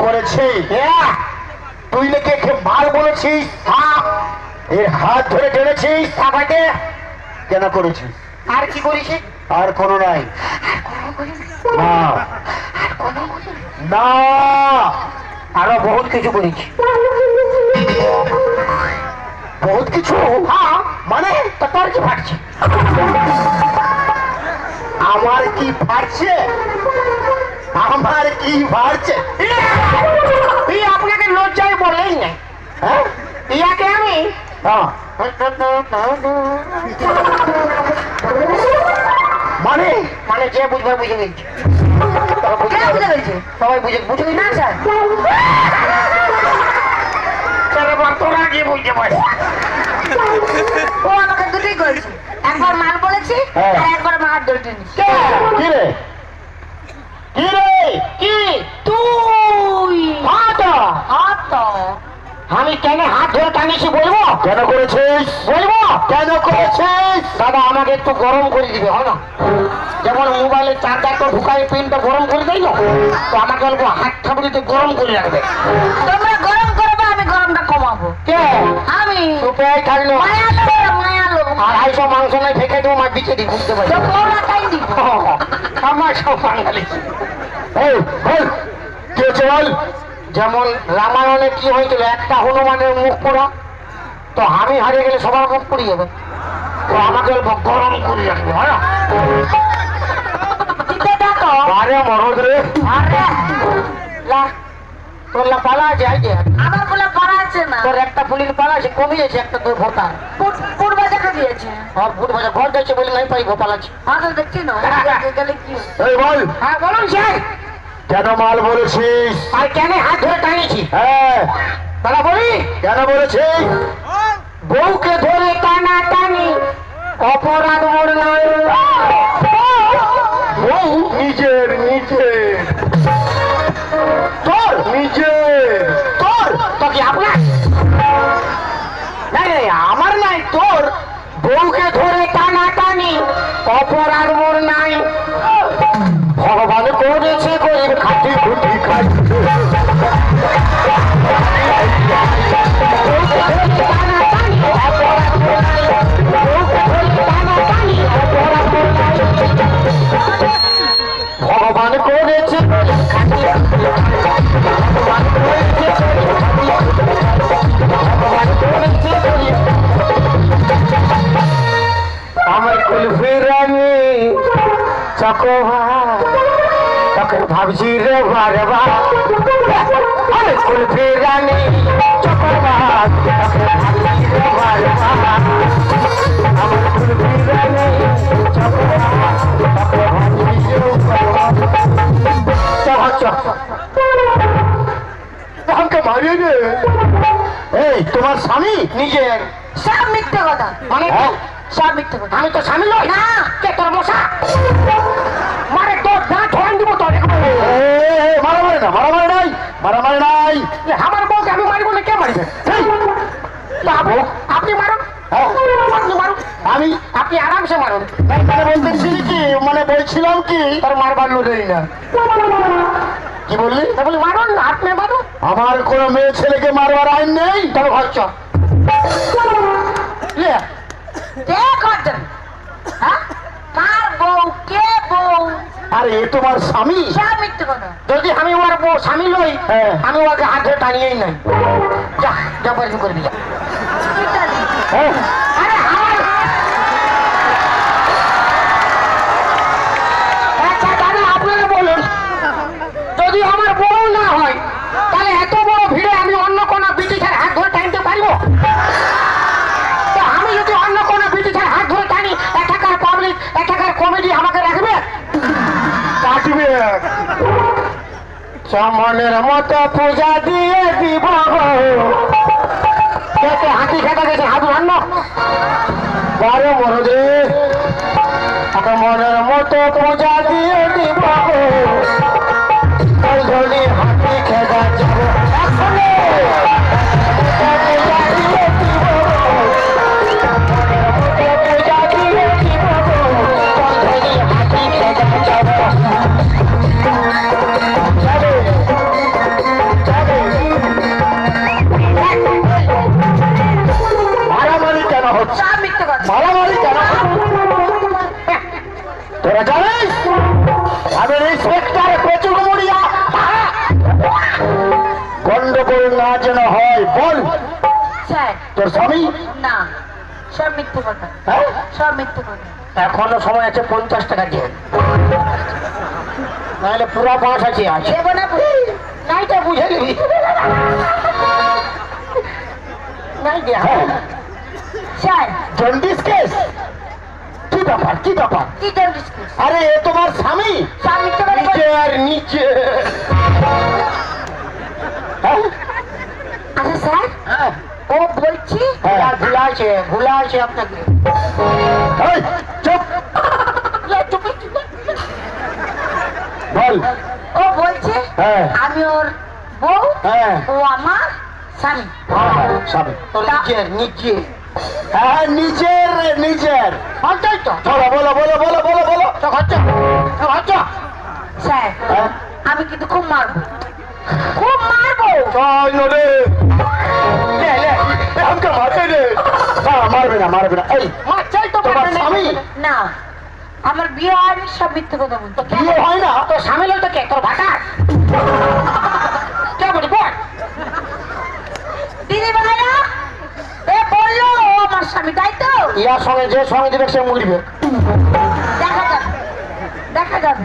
করেছে। হ্যাঁ তুই নাকি একে মাল বলেছিস হ্যাঁ? এর হাত ধরে টেনেছিস তারপরে কেন করেছিস? আর কি করেছে? আর কোনো নাই। না। না। আরও বহুত কিছু করেছি। বহুত কিছু? হ্যাঁ। মানে? তোর কি ফাটছে? আমার কি ফাটছে? আমার কি ফাটছে এই আপনাকে লজ্জায় বলেই না। হ্যাঁ? ইয়াকে আমি? হ্যাঁ। মানে? মানে যে বুঝবে বুঝে গেছে? সবাই বুঝে বুঝে না স্যার? তোরা কি বুঝতে পারি ও আমাকে দুটোই করেছে। একবার মাল বলেছি হ্যাঁ। আর একবার হাত ধরে টেনেছি কি রে কি রে কি তুই তো হাত তো আমি কেন হাত ধরে টানিয়েছি বলব? কেন করেছিস? বলব? কেন করেছিস? দাদা আমাকে একটু গরম করে দিবে হয় না? যেমন মোবাইলের চার্জারটা ঢুকাই পিনটা গরম করে দেয় না? তো আমাকে অল্প হাত ঠাকুরিতে গরম করে রাখবে। তোমরা গরম করবে আমি গরমটা কমাবো। কে? আমি। রুপিয়াই থাকল। আড়াইশো মাংস নাই ফেঁকে দেবো দিই বুঝতে পারি আমার সব বাঙালি। কি বল যেমন রামায়ণে কি হয়েছিল একটা হনুমানের মুখ পোড়া তো আমি হারিয়ে গেলে সবার মুখ পুড়ে যাবে তো আমাকে গরম করে রাখবে হয় আরে রে। আরে। পালা আছে এই যে। আমার বলে পারা আছে না। তোর একটা পুলির পালা আছে কমিয়েছে একটা তোর ভোটা দেখা দিয়েছে ঘর বলে নাই পাই গোপাল আছে। হ্যাঁ তো দেখছি না গেলে কি এই বল। হ্যাঁ বলুন স্যার কেন মাল বলেছিস? আর কেন হাত ধরে টানিয়েছি হ্যাঁ। দাদা বলি। কেন বলেছিস? বউকে ধরে টানা টানি অপরাধ মোর নয়। বউ নিজের নিজের আমার কুলফি রানী চকোভা তোকে ভাবছি রে বারবা আরে কুলফি রানী চকোভা তোকে ভাবছি রে বারবা আমার কুলফি রানী আমাকে মারিয়ে দে। এই তোমার স্বামী? নিজের। সব মিথ্যে কথা। মানে হ্যাঁ? সব মিথ্যে কথা। আমি তো স্বামী নই। না। কে তোর মশা? মারে তোর দাঁত হরান দিব তোর। এ, এ, মারামারি না মারামারি নাই মারামারি নাই। আমার বউকে আমি মারিব না কে মারিবে? আপনি- মারুন। হ্যাঁ, আপনি মারুন। আমি? আপনি আরামসে মারুন। তাই মানে বলতেছিলি কি? মানে বলছিলাম কি? তোর মারবার লোক না। কি বললি বলি মারুন আপনি মারুন। আমার কোনো মেয়ে ছেলেকে মারবার আইন নেই? তবে ঘর চ ইয়ে, হ্যাঁ? আরে এ তোমার স্বামী? সব যদি আমি ওর বউ স্বামী লই হ্যাঁ। আমি ওকে হাত ধরে টানিয়েই নাই। যা যা করবি যা। কমেডি আমাকে রাখবে? কাটবে। চমনের মতো পূজা দিয়ে দিব কে হাতি খেতে গেছে হাত ভান্ন বারে মরদে মনের মতো পূজা দিয়ে দিব হাতি খেলা যাব। সব এখনও সময় আছে পঞ্চাশ টাকা দিয়ে। নাহলে পুরো পাঁচ আছে। আছে না নাইটা বুঝে নিবি নাই দিয়া স্যার। জন্ডিস কেস কি ব্যাপার কি ব্যাপার? কি? আরে এ তোমার স্বামী? নিচে আর নিচে। হ্যাঁ? আচ্ছা স্যার। হ্যাঁ। ও বলছি হ্যাঁ। ভুলা আছে ভুলা আছে আপনাকে। চুপ এ, চুপি, চুপি। বল। ও বলছে হ্যাঁ। আমি ওর বউ হ্যাঁ। ও আমার স্বামী। হ্যাঁ, হ্যাঁ, স্বামী। হ্যাঁ ওটাই তো। বলো বলো বলো বলো বলো বলো। তো হচ্ছে স্যার হ্যাঁ? আমি কিন্তু খুব মারবো। খুব মারবো। চল রে লে, লে, এ, আমাকে মারবে রে না মারবে না মারবে না। এই মারছাই তো তোমার না। স্বামী। না আমার বিয়ে হয়নি সব মিথ্যে কথা বলতো বিয়ে হয় না? তো স্বামী কে তোর ভাটা। কে বলি বল। দিদি ভাইরা এ বলল ও আমার স্বামী তাই তো? ইয়ার সঙ্গে যে দিবে সে মরিবে। দেখা যাবে দেখা যাবে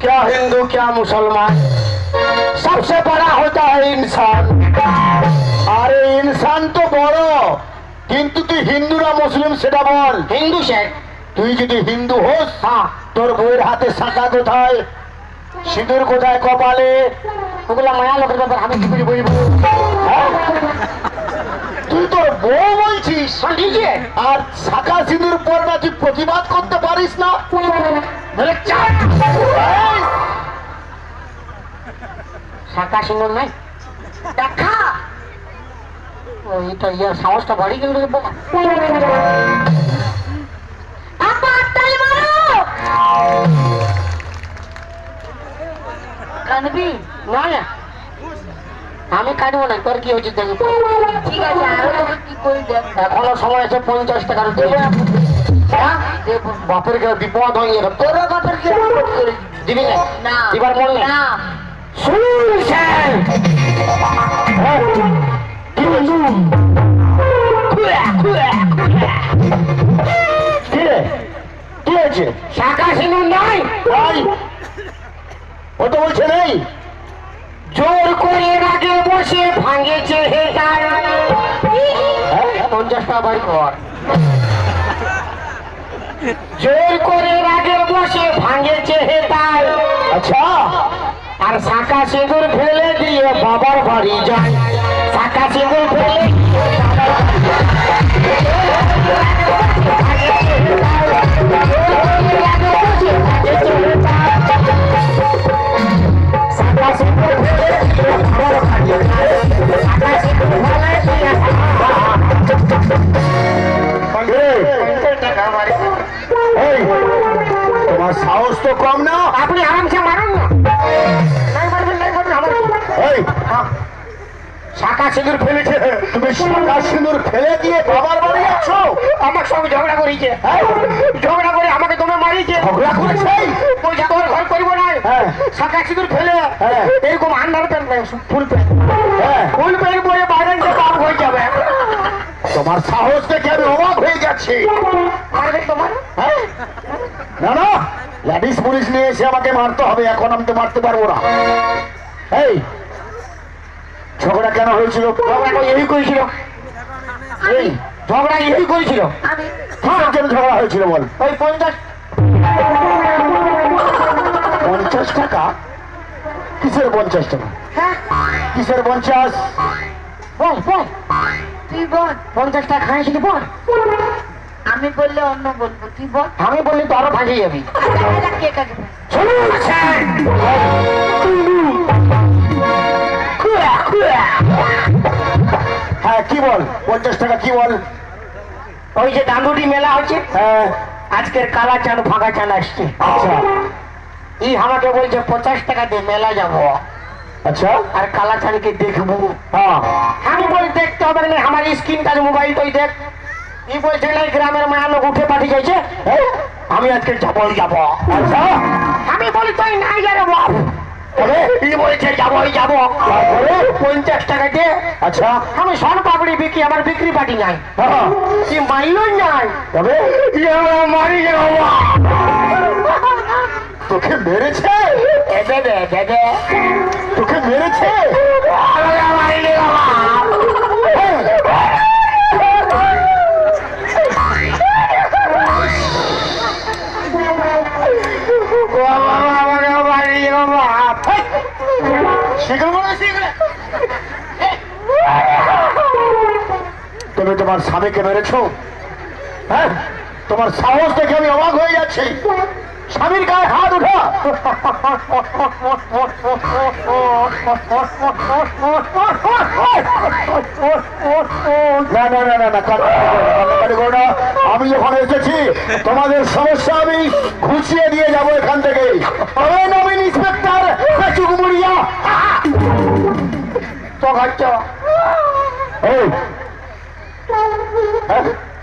क्या हिंदू क्या मुसलमान सबसे बड़ा होता है इंसान আরে ইনসান তো বড় কিন্তু তুই হিন্দু না মুসলিম সেটা বল हिंदू से তুই যদি হিন্দু হোস हाँ তোর বউয়ের হাতে শাঁখা কোথায় সিঁদুর কোথায় কপালে ওগুলা মায়া লোকের ব্যাপার আমি কি করে বলবো বলছিস শোন আর শাখা সিঁদুর না তুই প্রতিবাদ করতে পারিস না? শাখা সিন্দুর নাই? দেখা! ওইটা ইয়ার সাহসটা বাড়ি গেল রে কানবি না আমি কাটবো না তোর কি হচ্ছে দেখি? ঠিক আছে আরও কি করে দেখ। এখনও সময় আছে পঞ্চাশ টাকার দেবো হ্যাঁ। বাপের কাছে বিপদ হয়ে গেল তোর বাপের কি দিবি? না? এবার মনে না। শুনছেন কি হয়েছে? কি রে? কি হয়েছে শাখা সিঁদুর নাই ও তো বলছে নেই। জোর করে রাগে বসে ভাঙেছে হে গান হ্যাঁ? পঞ্চাশ টাকা বাড়ি কর জোর করে রাগে বসে ভাঙেছে হে তাই আচ্ছা। আর শাখা সিঁদুর ফেলে দিয়ে বাবার বাড়ি যায়। শাখা সিঁদুর ফেলে কম না? আপনি আরামসে মারুন। না নাই মারবেন নাই মারবেন আমার এই! শাখা সিঁদুর ফেলেছে। তুমি শাখা সিঁদুর ফেলে দিয়ে বাবার বাড়ি আমার সঙ্গে ঝগড়া করেছে। হ্যাঁ? ঝগড়া করে আমাকে তুমি মারিছে ঝগড়া করেছে? বলছে তোর ঘর করব না। হ্যাঁ। শাখা সিঁদুর ফেলে। হ্যাঁ। এরকম আন্ডার প্যান্ট ফুল প্যান্ট। হ্যাঁ। ফুল প্যান্ট পরে বাইরে বাপ হয়ে যাবে। তোমার সাহস দেখে আমি অবাক হয়ে যাচ্ছি মারবে তোমার? হ্যাঁ? না না। লেডিস পুলিশ নিয়ে এসে আমাকে মারতে হবে এখন আমি তো মারতে পারব না। এই ঝগড়া কেন হয়েছিল? এই করেছিল। এই ঝগড়া এই করেছিল? জন্য ঝগড়া হয়েছিল বল? ওই পঞ্চাশ পঞ্চাশ টাকা? কিসের পঞ্চাশ টাকা? হ্যাঁ। কিসের পঞ্চাশ? বল বল। তুই বল পঞ্চাশ টাকা খাইছিলি বল। আমি বললে অন্য বলব তুই বল। আমি বললি তো আরও যাবি। কে কাকে হ্যাঁ কি বল? পঞ্চাশ টাকা কি বল? ওই যে ডাঙ্গুটি মেলা হচ্ছে হ্যাঁ। আজকের কালা চান ফাঁকা চান আসছে। আচ্ছা। ই আমাকে বলছে পঞ্চাশ টাকা দিয়ে মেলা যাব। আচ্ছা? আর দেখব। হ্যাঁ। আমি বলি দেখতে হবে না আমার স্ক্রিন টাচ মোবাইল তুই দেখ। ই বলছে না গ্রামের মায়া লোক উঠে পাঠিয়ে আমি আজকে যাবই যাব। আচ্ছা? আমি বলি তুই নাই যাবে বাপ তবে ই বলছে যাবই যাব? পঞ্চাশ টাকা দিয়ে আচ্ছা। আমি সন পাপড়ি বিক্রি আমার বিক্রি পাটি নাই। হ্যাঁ। কি মাইলই নাই। তবে? মারি তোকে মেরেছে? তোকে মেরেছে? তুমি তোমার স্বামীকে মেরেছো? হ্যাঁ? তোমার সাহস দেখে আমি অবাক হয়ে যাচ্ছি। স্বামীর গায়ে হাত উঠা। না না না না না কান্নাকাটি করো না, কান্নাকাটি করো না। আমি যখন এসেছি তোমাদের সমস্যা আমি ঘুষিয়ে দিয়ে যাব এখান থেকে। নবীন ইন্সপেক্টর চুকমুড়িয়া তো ঘাটছ হ্যাঁ,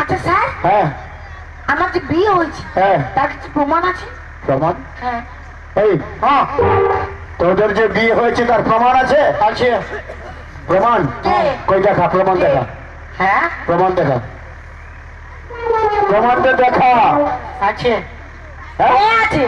আচ্ছা স্যার। হ্যাঁ। আমার যে বিয়ে হয়েছে হ্যাঁ। তার কিছু প্রমাণ আছে? প্রমাণ? হ্যাঁ। এই হ্যাঁ। তোদের যে বিয়ে হয়েছে তার প্রমাণ আছে? আছে। প্রমাণ? কই দেখা প্রমাণ দেখা। হ্যাঁ? প্রমাণ দেখা। প্রমাণটা দেখা। আছে। হ্যাঁ? আছে।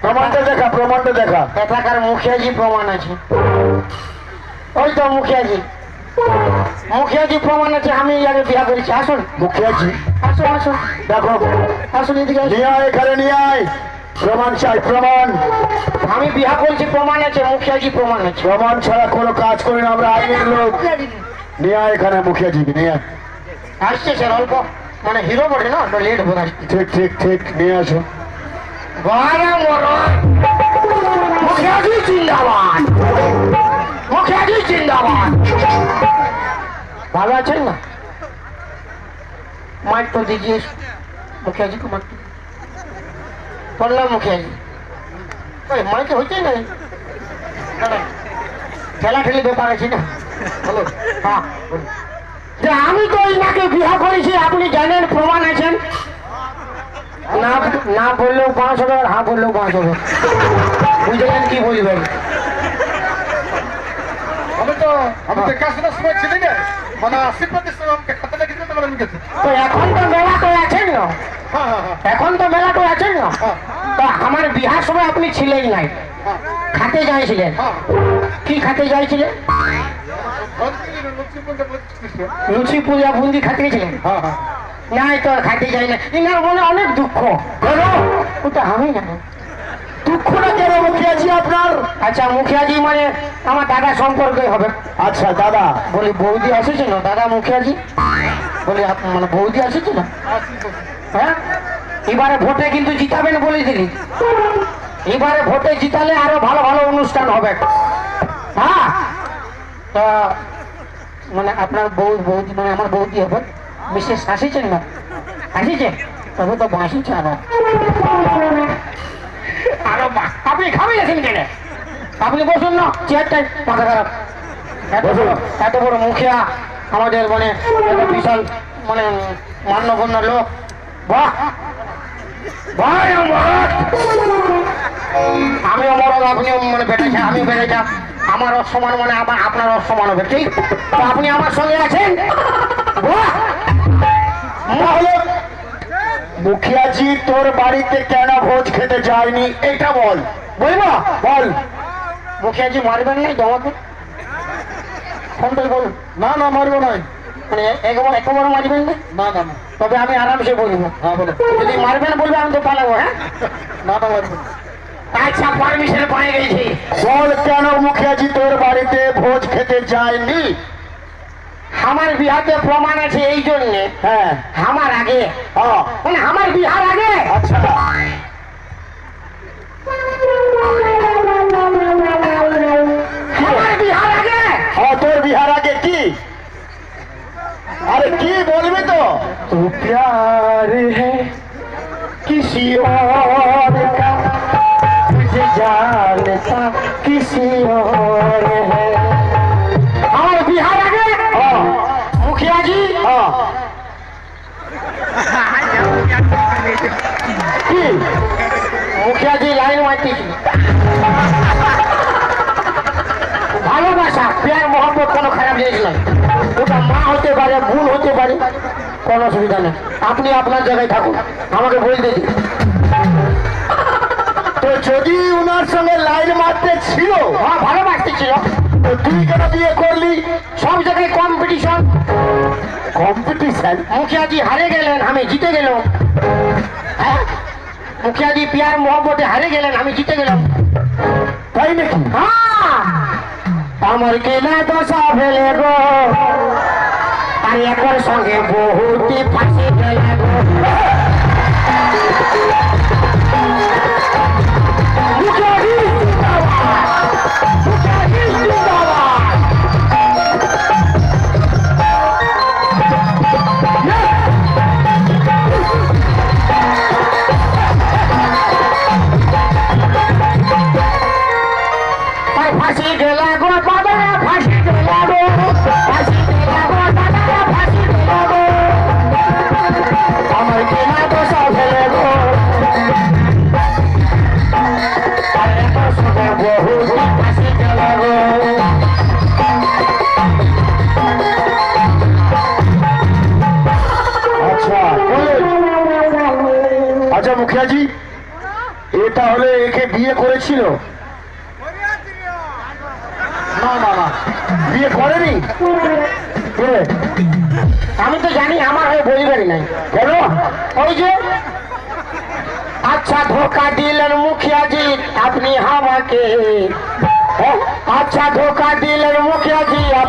প্রমাণটা দেখা প্রমাণটা দেখা। এলাকার মুখিয়াজি প্রমাণ আছে। ওই তো মুখিয়াজি মুখিয়াজি প্রমাণ আছে আমি আগে বিয়া করেছি। আসুন। মুখিয়াজি? আসুন আসুন। দেখো। আসুন এদিকে। নিয়ে আয় এখানে নিয়ে আয়। প্রমাণ চাই প্রমাণ। আমি বিয়া করেছি প্রমাণ আছে মুখিয়াজি প্রমাণ আছে। প্রমাণ ছাড়া কোনো কাজ করি না আমরা আইনের লোক। নিয়ে আয় এখানে মুখিয়াজিকে নিয়ে আয়। আসছে স্যার অল্প। মানে হিরো বটে না একটু লেট বোধ আসছে। ঠিক ঠিক ঠিক নিয়ে আসো। বারা মরণ। মুখিয়াজি জিন্দাবাদ। মুখিয়াজি জিন্দাবাদ। ভালো আছেন না? মাইক তো দিজিয়ে মুখিয়াজি মাইক বললাম মুখিয়াজি ওই মাইকে হচ্ছে না? ঠেলা ঠেলি ব্যাপার আছে না? হ্যাঁ যে আমি তো ইনাকে বিবাহ করেছি, আপনি জানেন, প্রমাণ আছেন না না বললেও পাঁচ হবে আর হ্যাঁ বললেও পাঁচ হবে। বুঝলেন কি বুঝবেন? আমি তো। আমি তো কাশিনার সময় ছিলি না মানে আশি প্রতিশত আমাকে খাতে লেগেছিল তখন আমি গেছি। তো এখন তো মেলা তো আছেন না। হ্যাঁ হ্যাঁ হ্যাঁ। এখন তো মেলা তো আছেন না। তো আমার বিহার সময় আপনি ছিলেন নাই। খাতে যাইছিলেন। কি খাতে যাইছিলেন? লুচি পূজা বুন্দি খাতে গেছিলেন নাই তো খাতে যাই না। ইনার মনে অনেক দুঃখ। ওটা আমি জানি। দুঃখটা মুখিয়াজি আপনার? আচ্ছা মুখিয়াজি মানে আমার দাদা সম্পর্কে হবে। আচ্ছা দাদা। বলি বৌদি আসেছে না দাদা মুখিয়াজি? বলি মানে বৌদি আসেছে না হ্যাঁ? এবারে ভোটে কিন্তু জিতাবেন বলে দিলি। এবারে ভোটে জিতালে আরও ভালো ভালো অনুষ্ঠান হবে। হ্যাঁ? তা মানে আপনার বউ বৌদি মানে আমার বৌদি হবে। বিশেষ আসেছেন না? আসেছে? তবে তো বাঁশিছে আরও আরও আপনি খাবে গেছেন কেন আপনি বসুন না চেয়ারটাই মাথা খারাপ। এত বড় এত বড় মুখিয়া আমাদের মানে বিশাল মানে মান্যগণ্য লোক। বাহ! ভাই আমি অমরত আপনি মানে বেড়েছে আমি বেড়েছে আমার অসমান মানে আমার আপনার অসমান হবে। ঠিক আপনি আমার সঙ্গে আছেন? তাহলে মুখিয়াজি, তোর বাড়িতে কেন ভোজ খেতে যায়নি? এটা বল। বলব বল। মুখিয়াজি মারবেন নাই জমাকে ফোনটাই বলুন না না, মারবো মানে না? না না না। তবে আমি আরামসে বলব। হ্যাঁ বলো। যদি মারবেন বলবে, আমি তো হ্যাঁ? না না, মারবো। আচ্ছা গেছি। বল তোর বাড়িতে ভোজ খেতে যায়নি? আমার বিহাতে প্রমাণ আছে এই জন্যে হ্যাঁ আমার আগে ও মানে আমার বিহার আগে আচ্ছা আমার বিহার আগে ও তোর বিহার আগে কি আরে কি বলবি তো तू प्यार है किसी और का तुझे जानता किसी और কোনো নয় ওটা মা হতে পারে ভুল হতে পারে কোনো অসুবিধা নেই। আপনি আপনার জায়গায় থাকুন আমাকে বলতে দিন। তো যদি উনার সঙ্গে লাইন মারতে ছিল হ্যাঁ ভালোবাসতে ছিল। তো তুই কেন বিয়ে করলি? সব জায়গায় কম্পিটিশন কম্পিটিশন মুখিয়াজি হারে গেলেন আমি জিতে গেলাম। হ্যাঁ? মুখিয়াজি পিয়ার মোহাম্মদে হারে গেলেন আমি জিতে গেলাম। তাই নাকি? হ্যাঁ! আমার কেনা দশা ফেলে গো। আর একর সঙ্গে বহুতি ফাঁসি গেলে তাহলে একে বিয়ে করেছিল? না না না। বিয়ে করেনি? আমি তো জানি আমার হয়ে বলিবারই নাই। কেন? ওই যে আচ্ছা ধোকা দিলেন মুখিয়া জি আপনি আমাকে। হ্যাঁ? আচ্ছা ধোকা দিলেন মুখিয়া জি আপনি